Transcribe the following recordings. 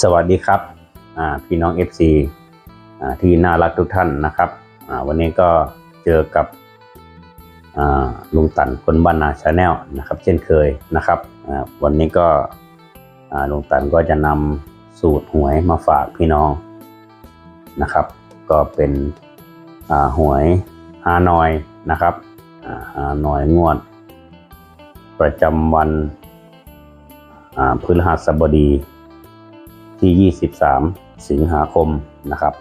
สวัสดีครับพี่น้อง FC อที่น่ารักทุกท่านนะครับวันนี้ก็เจอกับลุงตันคนบ้านนาชาแนลนะครับ เช่นเคยนะครับวันนี้ก็ลุงตันก็จะนำสูตรหวยมาฝากพี่น้องนะครับ ก็เป็นหวยฮานอยนะครับฮานอยงวด ประจำวันพฤหัสบดี ที่ 23 สิงหาคมนะครับ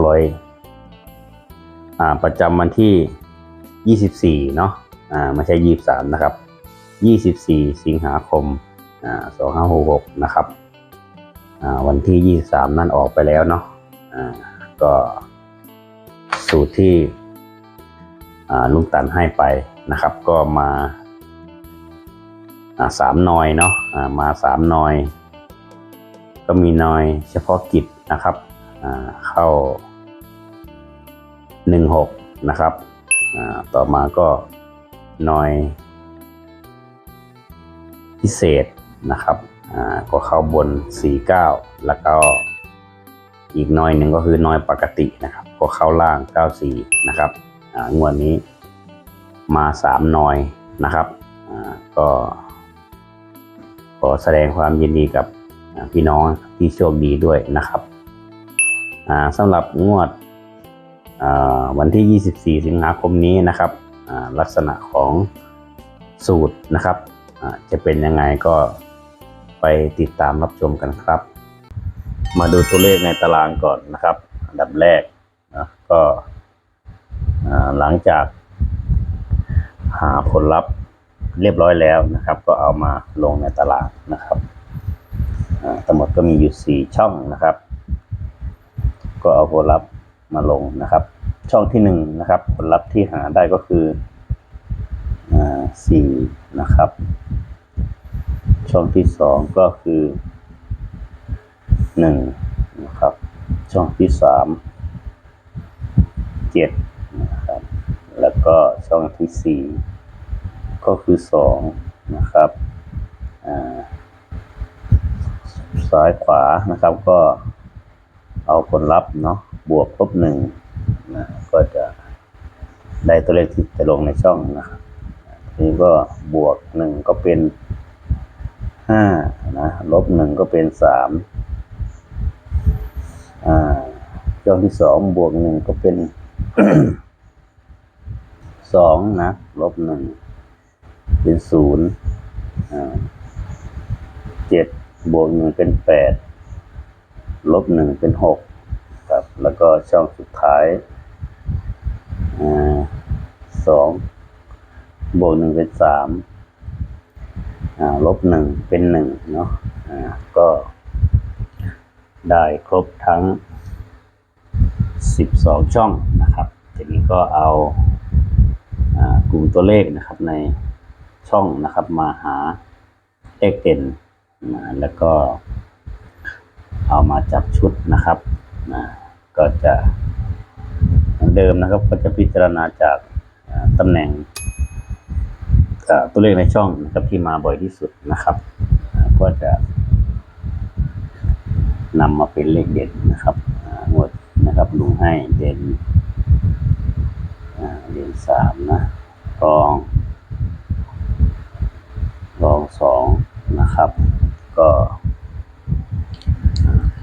2500อ่าประจำวันที่ 24 เนาะอ่าไม่ใช่ 23 นะครับ 24 สิงหาคมอ่า2566 นะครับอ่าวันที่ 23 นั่นออกไปแล้วเนาะอ่าก็สูตรที่อ่าลุงตันให้ไปนะครับ ก็มาอ่าสามนอยเนาะอ่ามาสามนอย ก็มีนอยเฉพาะกิจนะครับอ่าเข้า 16 นะครับต่อมาก็นอยพิเศษนะครับก็เข้าบน 49 แล้วก็อีกนอยหนึ่งก็คือนอยปกตินะครับ ก็เข้าล่าง 94 นะครับงวดนี้มา 3นอยนะครับก็ขอแสดงความยินดีกับ พี่น้องที่โชคดีด้วยนะครับสำหรับงวดวันที่ 24 สิงหาคมนี้นะครับลักษณะของสูตรนะครับจะเป็นยังไงก็ไปติดตามรับชมกันครับ มาดูตัวเลขในตารางก่อนนะครับ อันดับแรกนะก็หลังจากหาผลลัพธ์เรียบร้อยแล้วนะครับ ก็เอามาลงในตารางนะครับ ทั้งหมดก็มีอยู่สี่ช่องนะครับ ก็เอาผลลัพธ์มาลงนะครับ ช่องที่หนึ่งนะครับ ผลลัพธ์ที่หาได้ก็คือสี่นะครับ ช่องที่สองก็คือหนึ่งนะครับ ช่องที่สามเจ็ดนะครับแล้วก็ช่องที่สี่ก็คือสองนะครับอ่า ซ้ายขวานะครับ ก็เอาผลลัพธ์เนาะบวกลบหนึ่งนะก็จะได้ตัวเลขที่จะลงในช่องนะครับทีนี้ก็บวกหนึ่งก็เป็นห้านะลบหนึ่งก็เป็นสามอ่าช่องที่สองบวกหนึ่งก็เป็นสองนะลบหนึ่งเป็นศูนย์เจ็ด บวกหนึ่งเป็นแปดลบหนึ่งเป็นหกครับ แล้วก็ช่องสุดท้ายอสองบวกหนึ่งเป็นสามลบหนึ่งเป็นหนึ่งเนาะก็ได้ครบทั้งสิบสองช่องนะครับทีนี้ก็เอาอ่ากลุ่มตัวเลขนะครับในช่องนะครับมาหาเลขเด่น นะแล้วก็เอามาจับชุดนะครับนะก็จะเหมือนเดิมนะครับ ก็จะพิจารณาจากตำแหน่งตัวเลขในช่องนะครับที่มาบ่อยที่สุดนะครับ ก็จะนำมาเป็นเลขเด่นนะครับงวดนะครับลุงให้เด่นเด่นสามนะรอง รองสองนะครับ ก็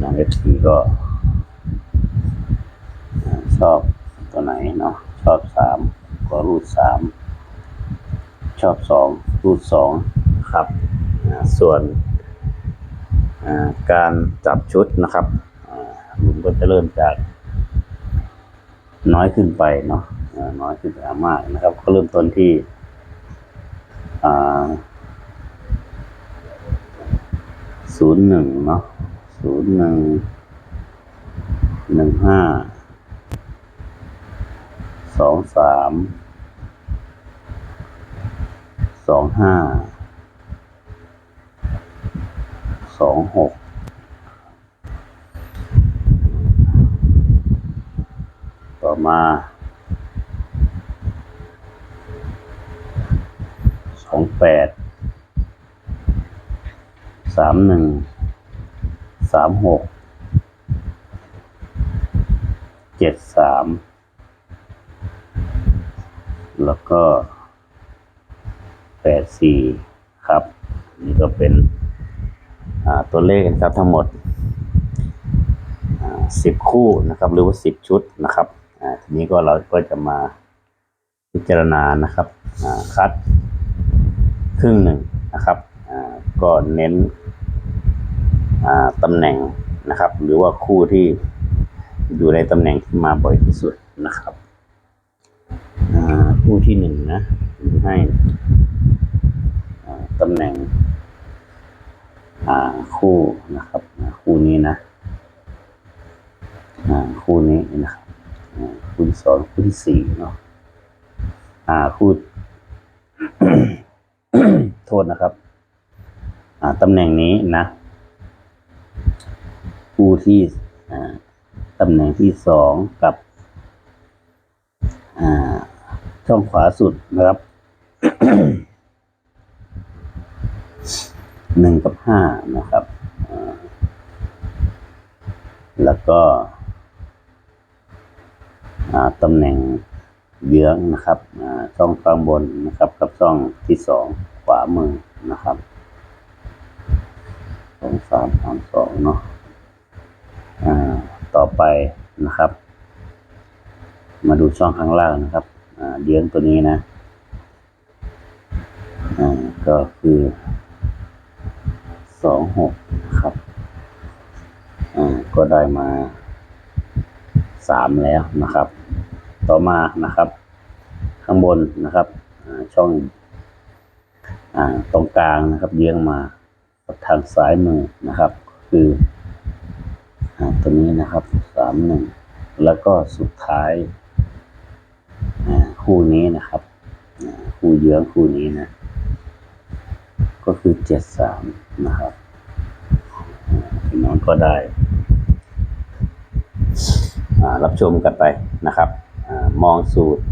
น้องเอฟซี ก็อ่าชอบตัวไหนเนาะชอบสามก็รูดสามชอบสองรูดสองครับอ่าส่วนอ่าการจับชุดนะครับอ่าลุงก็จะเริ่มจากน้อยขึ้นไปเนาะอ่าน้อยขึ้นไปมากนะครับ ก็เริ่มต้นที่อ่าศูนย์หนึ่งเนาะศูนย์หนึ่ง หนึ่งห้าสองสามสองห้าสองหกต่อมาสองแปดสามหนึ่งสามหก เจ็ดสามแล้วก็แปดสี่ครับ นี่ก็เป็นตัวเลขนะครับทั้งหมดสิบคู่นะครับ หรือว่าสิบชุดนะครับทีนี้ก็เราก็จะมาพิจารณานะครับคัดครึ่งหนึ่งนะครับก็เน้นตำแหน่งนะครับ หรือว่าคู่ที่ อยู่ในตำแหน่งที่มาบ่อยที่สุดนะครับคู่ที่หนึ่งนะให้ตำแหน่งคู่นะครับคู่นี้นะคู่นี้นะครับคู่ที่สองคู่ที่สี่เนาะคู่โทษนะครับตำแหน่งนี้นะ คู่ที่ ตำแหน่งที่สองกับช่องขวาสุดนะครับหนึ่งกับห้านะครับ แล้วก็ตำแหน่งเยื้องนะครับช่องข้างบนนะครับ กับช่องที่สองขวามือนะครับสองสามสามสองเนาะอ่า ต่อไปนะครับ มาดูช่องข้างล่างนะครับเยื้องตัวนี้นะอ่าก็คือสองหกครับอ่าก็ได้มาสามแล้วนะครับ ต่อมานะครับ ข้างบนนะครับช่องอ่าตรงกลางนะครับเยื้องมาทางซ้ายมือนะครับ คือ ตัวนี้นะครับสามหนึ่งแล้วก็สุดท้ายอ่าคู่นี้นะครับอ่าคู่เยื้องคู่นี้นะ ก็คือเจ็ดสามนะครับพี่น้องก็ได้อ่ารับชมกันไปนะครับอามองสูตร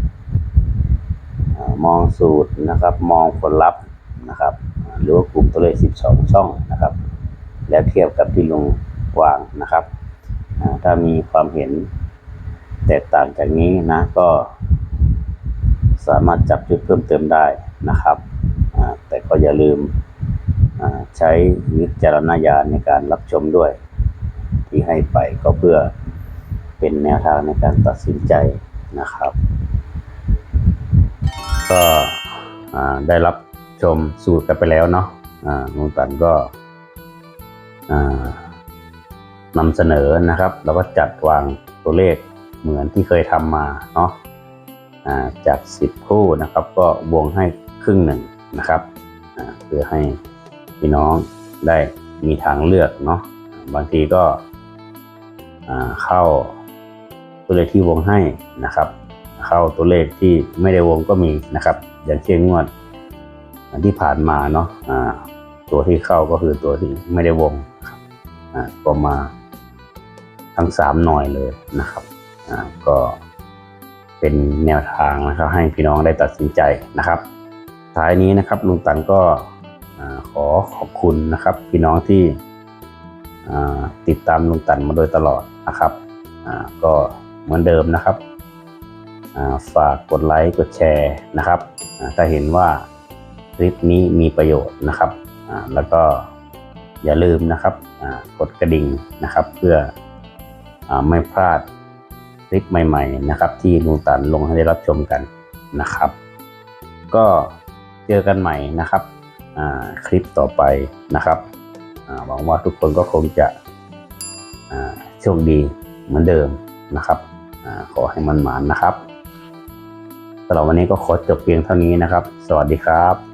อามองสูตรนะครับ มองผลลัพธ์นะครับ หรือว่ากลุ่มตัวเลข 12 ช่องนะครับ แล้วเทียบกับที่ลง วางนะครับถ้ามีความเห็นแตกต่างจากนี้นะก็สามารถจับจุดเพิ่มเติมได้นะครับ แต่ก็อย่าลืมใช้วิจารณญาณในการรับชมด้วย ที่ให้ไปก็เพื่อเป็นแนวทางในการตัดสินใจนะครับ ก็ได้รับชมสูตรกันไปแล้วเนาะอ่าลุงตันก็อ่า นำเสนอนะครับ แล้วก็จัดวางตัวเลขเหมือนที่เคยทำมาเนาะจาก 10 คู่นะครับก็วงให้ครึ่งหนึ่งนะครับเพื่อให้พี่น้องได้มีทางเลือกเนาะบางทีก็เข้าตัวเลขที่วงให้นะครับ เข้าตัวเลขที่ไม่ได้วงก็มีนะครับ อย่างเช่นงวดที่ผ่านมาเนาะตัวที่เข้าก็คือตัวที่ไม่ได้วงนะครับอ่าก็มา ทั้งสามหน่อยเลยนะครับอ่าก็เป็นแนวทางนะครับ ให้พี่น้องได้ตัดสินใจนะครับ ท้ายนี้นะครับลุงตันก็อ่าขอขอบคุณนะครับ พี่น้องที่อ่าติดตามลุงตันมาโดยตลอดนะครับอ่าก็เหมือนเดิมนะครับอ่าฝากกดไลค์กดแชร์นะครับอ่าถ้าเห็นว่าคลิปนี้มีประโยชน์นะครับอ่าแล้วก็อย่าลืมนะครับอ่ากดกระดิ่งนะครับ เพื่อ ไม่พลาดคลิปใหม่ ๆ นะครับ ที่ลุงตันลงให้ได้รับชมกันนะครับ ก็เจอกันใหม่นะครับคลิปต่อไปนะครับหวังว่าทุกคนก็คงจะโชคดีเหมือนเดิมนะครับอขอให้มันหมานนะครับสำหรับวันนี้ก็ขอจบเพียงเท่านี้นะครับ สวัสดีครับ